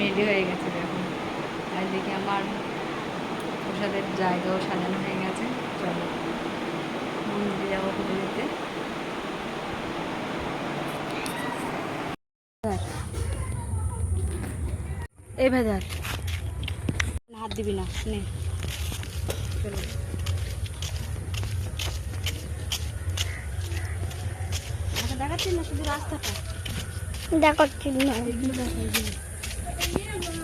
Ready হয়ে গেছে দেখো। আর এদিকে আমার প্রসাদের জায়গাও সাজানো হয়ে গেছে। চলো মন্দিরে যাব পুজো দিতে। এই ভেজাল হাত দিবি না নে। চলো। দেখাচ্ছি না শুধু রাস্তাটা? দেখাচ্ছি না। camera.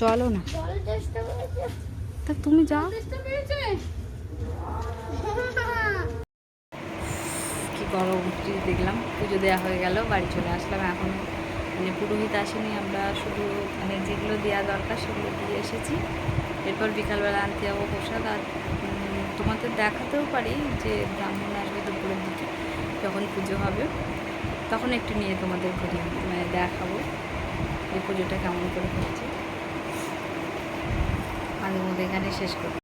চলো না। তা তুমি যাও। কি গরম দেখলাম, পুজো দেওয়া হয়ে গেল, বাড়ি চলে আসলাম এখন। মানে পুরোহিত আসেনি, আমরা শুধু মানে যেগুলো দেওয়া দরকার সেগুলো দিয়ে এসেছি। এরপর বিকালবেলা আনতে যাব প্রসাদ, আর তোমাদের দেখাতেও পারি যে ব্রাহ্মণ আসবে দুপুরের দিকে, যখন পুজো হবে। তখন একটু নিয়ে তোমাদের ঘুরি মানে দেখাবো। এই পুজোটা কেমন করে হয়েছে। মাঝে মধ্যে এখানে শেষ করি